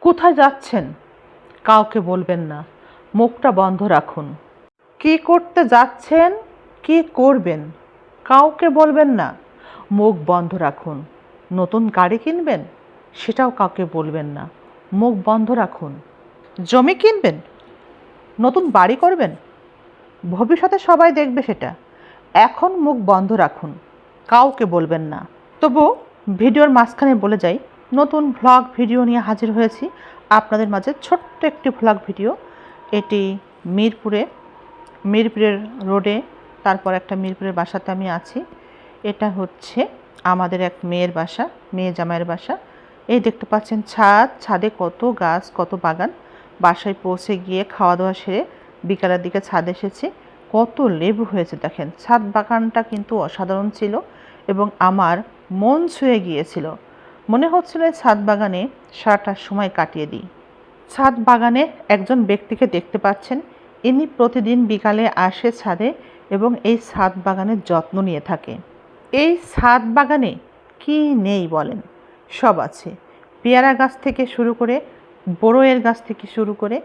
কোথায় যাচ্ছেন? কাউকে বলবেন না। মুখটা বন্ধ রাখুন। কি করতে যাচ্ছেন? কি করবেন? কাউকে বলবেন না। মুখ বন্ধ রাখুন। নতুন গাড়ি কিনবেন? সেটাও কাউকে বলবেন না। মুখ বন্ধ রাখুন। জমি কিনবেন? নতুন বাড়ি করবেন? ভবিষ্যতে সবাই দেখবে সেটা। এখন মুখ বন্ধ রাখুন। কাউকে বলবেন না। তবু ভিডিওর মাঝখানে বলে যাই নতুন ভ্লগ ভিডিও নিয়ে হাজির হয়েছি। আপনাদের মাঝে ছোট্ট একটি ভ্লগ ভিডিও এটি মিরপুরে, মিরপুরের রোডে তারপর একটা মিরপুরের বাসাতে আমি আছি। এটা হচ্ছে আমাদের এক মেয়ের বাসা, মেয়ে জামাইয়ের বাসা। এই দেখতে পাচ্ছেন ছাদ, ছাদে কত গাছ, কত বাগান। বাসায় পৌঁছে গিয়ে খাওয়া দাওয়া সেরে বিকালের দিকে ছাদ এসেছি। কত লেবু হয়েছে দেখেন। ছাদ বাগানটা কিন্তু অসাধারণ ছিল এবং আমার মন ছুঁয়ে গিয়েছিল। মনে হচ্ছিল ছাদ বাগানে সারাটা সময় কাটিয়ে দিই। ছাদ বাগানে একজন ব্যক্তিকে দেখতে পাচ্ছেন। ইনি প্রতিদিন বিকালে আসে ছাদে এবং এই ছাদ বাগানের যত্ন নিয়ে থাকে। এই ছাদ বাগানে কি নেই বলেন? সব আছে। পেয়ারা গাছ থেকে শুরু করে বড়োয়ের গাছ থেকে শুরু করে,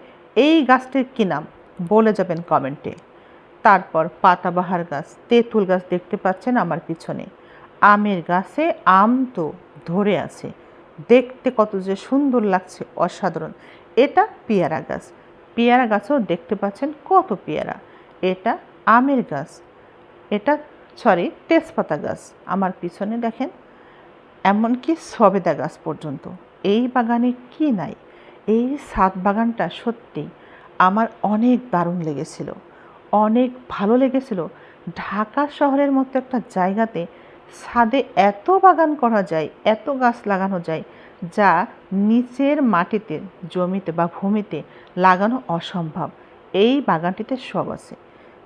এই গাছটির কী নাম বলে যাবেন কমেন্টে। তারপর পাতাবাহার গাছ, তেঁতুল গাছ দেখতে পাচ্ছেন আমার পিছনে। আমের গাছে আম তো ধরে আছে। দেখতে কত যে সুন্দর লাগছে, অসাধারণ। এটা পেয়ারা গাছ। পেয়ারা গাছও দেখতে পাচ্ছেন কত পেয়ারা। এটা আমের গাছ। এটা সরি তেজপাতা গাছ। আমার পিছনে দেখেন, এমনকি সবেদা গাছ পর্যন্ত। এই বাগানে কি নাই? এই সাত বাগানটা সত্যি আমার অনেক দারুণ লেগেছিল। অনেক ভালো লেগেছিল। ঢাকা শহরের মতো একটা জায়গাতে ছাদে এত বাগান করা যায়, এত গাছ লাগানো যায়, যা নিচের মাটিতে, জমিতে বা ভূমিতে লাগানো অসম্ভব। এই বাগানটিতে সব আছে।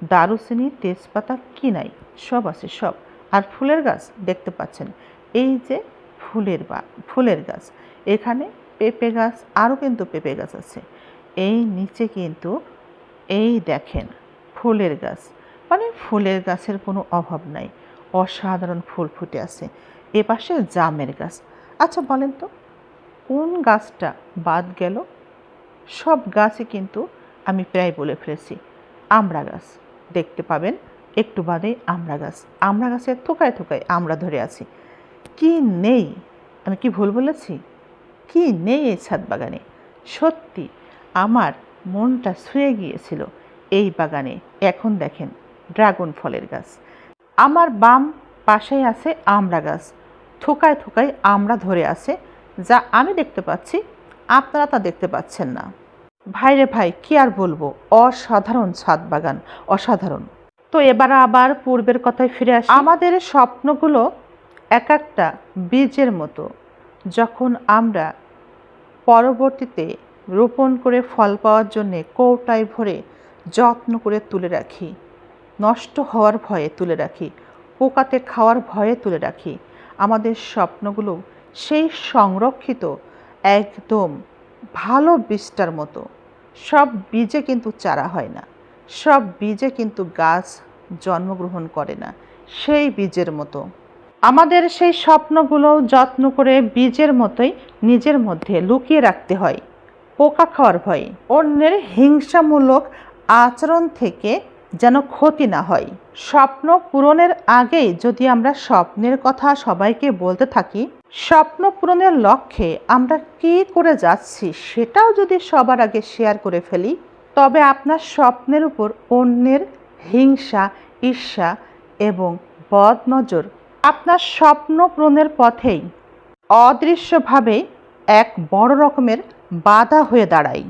দারুচিনি, তেজপাতা কি নাই সব আছে, সব। আর ফুলের গাছ দেখতে পাচ্ছেন। এই যে ফুলের বা, ফুলের গাছ। এখানে পেঁপে গাছ, আরও কিন্তু পেঁপে গাছ আছে। এই নিচে কিন্তু, এই দেখেন, ফুলের গাছ। মানে ফুলের গাছের কোনো অভাব নাই। অসাধারণ ফুল ফুটে আছে। এপাশে জামের গাছ। আচ্ছা বলেন তো, কোন গাছটা বাদ গেল? সব গাছই কিন্তু আমি প্রায় বলে ফেলেছি আমড়া গাছ। দেখতে পাবেন, একটু বাদে আমড়া গাছ। আমড়া গাছের থোকায় থোকায় আমরা ধরে আছি। কি নেই? আমি কি ভুল বলেছি? কি নেই এই ছাদ বাগানে? সত্যি, আমার মনটা ছুঁয়ে গিয়েছিল এই বাগানে। এখন দেখেন, ড্রাগন ফলের গাছ। আমার বাম পাশেই আছে আমড়া গাছ। থোকায় থোকায় আমড়া ধরে আছে, যা আমি দেখতে পাচ্ছি, আপনারা তা দেখতে পাচ্ছেন না। ভাইরে ভাই, কি আর বলব? অসাধারণ ছাদ বাগান, অসাধারণ। তো এবার আবার পূর্বের কথায় ফিরে আসি। আমাদের স্বপ্নগুলো এক একটা বীজের মতো। যখন আমরা পরবর্তীতে রোপণ করে ফল পাওয়ার জন্যে কৌটায় ভরে যত্ন করে তুলে রাখি নষ্ট হওয়ার ভয়ে তুলে রাখি, পোকাতে খাওয়ার ভয়ে তুলে রাখি। আমাদের স্বপ্নগুলো সেই সংরক্ষিত, একদম ভালো বীজটার মতো। সব বীজে কিন্তু চারা হয় না। সব বীজে কিন্তু গাছ জন্মগ্রহণ করে না। সেই বীজের মতো। আমাদের সেই স্বপ্নগুলো যত্ন করে বীজের মতোই নিজের মধ্যে লুকিয়ে রাখতে হয়। পোকা খাওয়ার ভয়ে। অন্যের হিংসামূলক আচরণ থেকে যেন ক্ষতি না হয়। স্বপ্ন পূরণের আগেই যদি আমরা স্বপ্নের কথা সবাইকে বলতে থাকি, স্বপ্ন পূরণের লক্ষ্যে আমরা কী করে যাচ্ছি সেটাও যদি সবার আগে শেয়ার করে ফেলি, তবে আপনার স্বপ্নের উপর অন্যের হিংসা, ঈর্ষা এবং বদনজর আপনার স্বপ্ন পূরণের পথেই অদৃশ্যভাবে এক বড় রকমের বাধা হয়ে দাঁড়ায়।